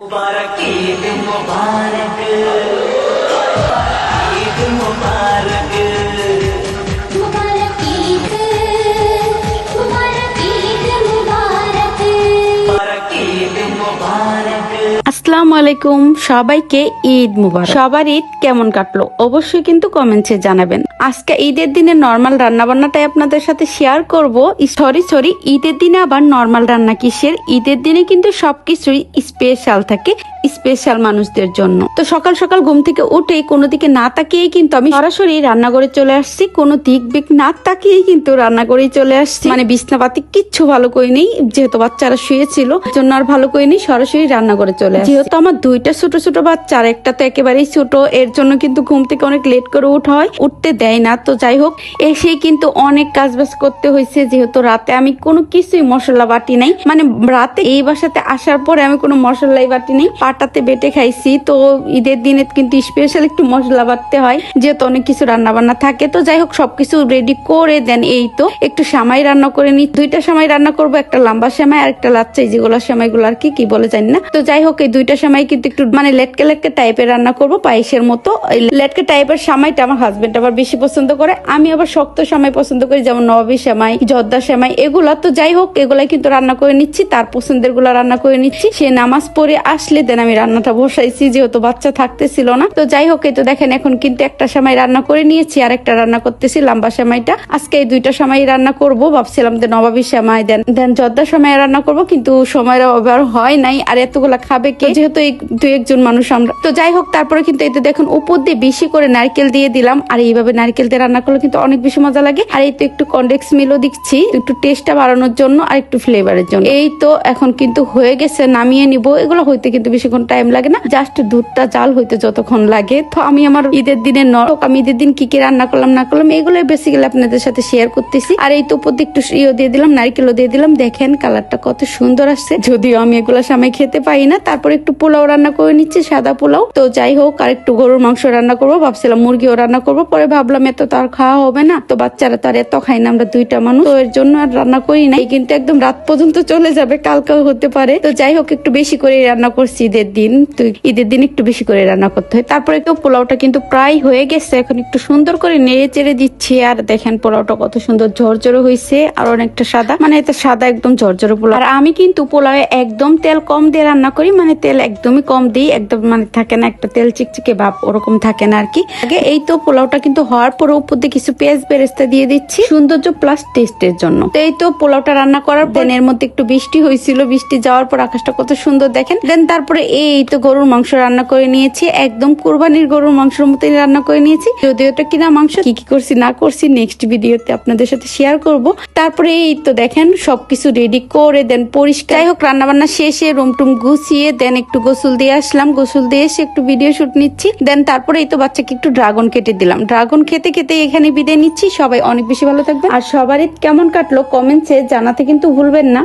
मुबारक ईद मुबारक। ईद मुबारक। मुबारक ईद। मुबारक ईद मुबारक। मुबारक ईद मुबारक। আসসালামু আলাইকুম। সবাইকে ঈদ মুবারক। সবার ঈদ কেমন কাটলো? অবশ্যই কিন্তু কমেন্টসে জানাবেন। আজকে ঈদের দিনে নর্মাল রান্না বান্নাটাই আপনাদের সাথে শেয়ার করব। সরি সরি, ঈদের দিনে আবার নর্মাল রান্না কিসের? ঈদের দিনে কিন্তু সবকিছুই স্পেশাল থাকে স্পেশাল মানুষদের জন্য। তো সকাল সকাল ঘুম থেকে উঠে কোনো দিকে না তাকিয়েই কিন্তু আমি সরাসরি রান্নাঘরে চলে আসছি। কোনো দিক বিক না তাকিয়েই কিন্তু রান্নাঘরেই চলে আসছি। মানে বিছনাপাতি কিচ্ছু ভালো করে নেই যেহেতু বাচ্চারা শুয়েছিল জন্য আর ভালো করে নেই সরাসরি রান্নাঘরে চলে আসছি। যেহেতু আমার দুইটা ছোট ছোট বাচ্চা আর একটা তো একেবারেই ছোট, এর জন্য কিন্তু ঘুম থেকে অনেক লেট করে উঠা হয়, উঠতে দেয় না। তো যাই হোক এসে কিন্তু অনেক কাজ বাজ করতে হয়েছে, যেহেতু রাতে আমি কোনো কিছুই মশলা বাটি নাই। মানে রাতে এই বাসাতে আসার পরে আমি কোনো মশলাই বাটি নেই, পাটাতে বেটে খাইছি। তো ঈদের দিনে কিন্তু স্পেশাল একটু মশলা বাটতে হয়, যেহেতু অনেক কিছু রান্না বান্না থাকে। তো যাই হোক, সবকিছু রেডি করে দেন এই তো। একটু সামাই রান্না করে নি। দুইটা সময় রান্না করব, একটা লম্বা সেমাই আর একটা লাচ্চা যেগুলো সেমাইগুলো আর কি কি বলে জানি না। তো যাই হোক, এই দুইটা সময় কিন্তু একটু মানে লেটকে লেটকে টাইপের রান্না করব, পায়েসের মতো। লেটকে টাইপের সামাইটা আমার হাজবেন্ড আবার বেশি পছন্দ করে। আমি আবার শক্ত সেমাই পছন্দ করি, যেমন নবাবী সেমাই, জর্দা সেমাই, এগুলা তো যাই হোক, এগুলাই কিন্তু রান্না করে নিচ্ছি, তার পছন্দেরগুলা রান্না করে নিচ্ছি। সে নামাজ পড়ে আসলে দেন আমি রান্নাটা বসাইছি, যেহেতু বাচ্চা থাকতেছিল না। তো যাই হোক, এই তো দেখেন এখন কিন্তু একটা সময় রান্না করে নিয়েছি আর একটা রান্না করতেছি লম্বা সেমাইটা। আজকে এই দুইটা সময় রান্না করব, ভাবছিলাম যে নবাবী সেমাই দেন দেন জর্দা সময় রান্না করব, কিন্তু সময়ের অভাব হয় নাই, আর এতগুলা খাবে কে যেহেতু দুই একজন মানুষ আমরা তো যাই হোক তারপরে কিন্তু এই তো দেখুন উপর দিয়ে বেশি করে নারকেল দিয়ে দিলাম। আর এইভাবে নারকেল দিয়ে রান্না করলে কিন্তু অনেক বেশি মজা লাগে। আর এই তো একটু কন্ডেক্স মিলও দিচ্ছি। একটু টেস্টটা বাড়ানোর জন্য আর একটু ফ্লেভারের জন্য। এই তো এখন কিন্তু হয়ে গেছে নামিয়ে নিব। এগুলো হইতে কিন্তু বেশিক্ষণ টাইম লাগে না। জাস্ট দুধটা জাল হইতে যতক্ষণ লাগে। তো আমি আমার ঈদের দিনে নরক আমি ঈদের দিন কি কি রান্না করলাম না করলাম এগুলোই বেসিক্যালি আপনাদের সাথে শেয়ার করতেছি। আর এই তো উপর দিয়ে একটু ইয়ে দিয়ে দিলাম নারকেলও দিয়ে দিলাম। দেখেন কালারটা কত সুন্দর আসছে। যদিও আমি এগুলো সামনে খেতে পাই না তারপর একটু পোলাও রান্না করে নিচ্ছি, সাদা পোলাও। তো যাই হোক, আর একটু গরুর মাংস রান্না করব, ভাবছিলাম মুরগিও রান্না করব। পরে ভাবলাম, এত তো আর খাওয়া হবে না। তো বাচ্চারা তো আর এত খাই না, আমরা দুইটা মানুষ। তো এর জন্য আর রান্না করি না কিন্তু একদম রাত পর্যন্ত চলে যাবে, কালকেও হতে পারে। তো যাই হোক, একটু বেশি করে রান্না করছি ঈদের দিন। তো ঈদের দিন একটু বেশি করে রান্না করতে হয়। তারপরে তো পোলাওটা কিন্তু প্রায় হয়ে গেছে। এখন একটু সুন্দর করে নেড়ে চেড়ে দিচ্ছি। আর দেখেন, পোলাওটা কত সুন্দর ঝরঝরে হয়েছে, আর অনেকটা সাদা। মানে এটা সাদা একদম ঝরঝরে পোলাও। আর আমি কিন্তু পোলাওয়ে একদম তেল কম দিয়ে রান্না করি। মানে তেল একদমই কম দিই একদম মানে থাকে না একটা তেল চিকচিকে ভাব ওরকম থাকে না আর কি আগে এই তো পোলাওটা কিন্তু হওয়ার পরে উপর দিয়ে কিছু পেঁয়াজ বেরেস্তা দিয়ে দিচ্ছি সৌন্দর্য প্লাস টেস্টের জন্য। তো এই তো পোলাওটা রান্না করার এর মধ্যে একটু বৃষ্টি হয়েছিল বৃষ্টি যাওয়ার পর আকাশটা কত সুন্দর দেখেন। দেন তারপরে এই তো গরুর মাংস রান্না করে নিয়েছি একদম কুরবানির গরুর মাংসের মতোই রান্না করে নিয়েছি। যদিও এটা কিনা মাংস কি কি করছি না করছি নেক্সট ভিডিওতে আপনাদের সাথে শেয়ার করব। তারপরে এই তো দেখেন সবকিছু রেডি করে দেন পরিষ্কার। হোক রান্না বান্না শেষে রুম টুম গুছিয়ে দেন একটু গোসল দিয়ে আসলাম, গোসল দিয়ে এসে একটু ভিডিও শুট নিচ্ছি। দেন তারপরে এই তো বাচ্চাকে একটু ড্রাগন কেটে দিলাম। ড্রাগন খেতে খেতে এখানে বিদায় নিচ্ছি। সবাই অনেক বেশি ভালো থাকবে আর সবারই কেমন কাটলো কমেন্টসে জানাতে কিন্তু ভুলবেন না।